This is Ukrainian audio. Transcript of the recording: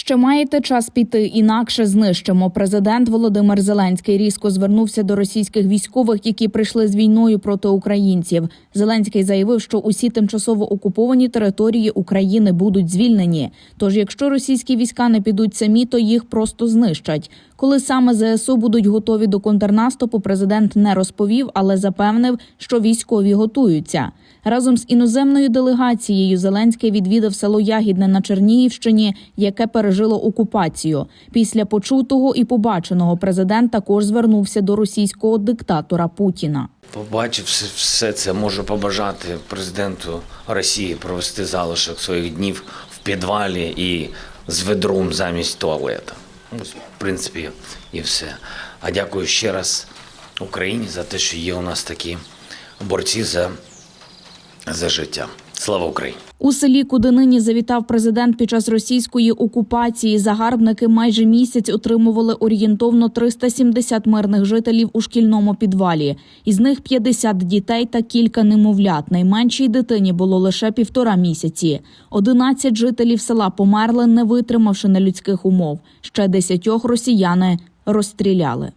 Ще маєте час піти, інакше знищимо. Президент Володимир Зеленський різко звернувся до російських військових, які прийшли з війною проти українців. Зеленський заявив, що усі тимчасово окуповані території України будуть звільнені. Тож, якщо російські війська не підуть самі, то їх просто знищать. Коли саме ЗСУ будуть готові до контрнаступу, президент не розповів, але запевнив, що військові готуються. Разом з іноземною делегацією Зеленський відвідав село Ягідне на Чернігівщині, яке пережило окупацію. Після почутого і побаченого президент також звернувся до російського диктатора Путіна. Побачивши все це, можу побажати президенту Росії провести залишок своїх днів в підвалі і з ведром замість туалета. В принципі, і все. А дякую ще раз Україні за те, що є у нас такі борці за, за життя. Слава Україні! У селі, куди нині завітав президент під час російської окупації, загарбники майже місяць отримували орієнтовно 370 мирних жителів у шкільному підвалі. Із них 50 дітей та кілька немовлят. Найменшій дитині було лише півтора місяці. 11 жителів села померли, не витримавши нелюдських умов. Ще десятьох росіяни розстріляли.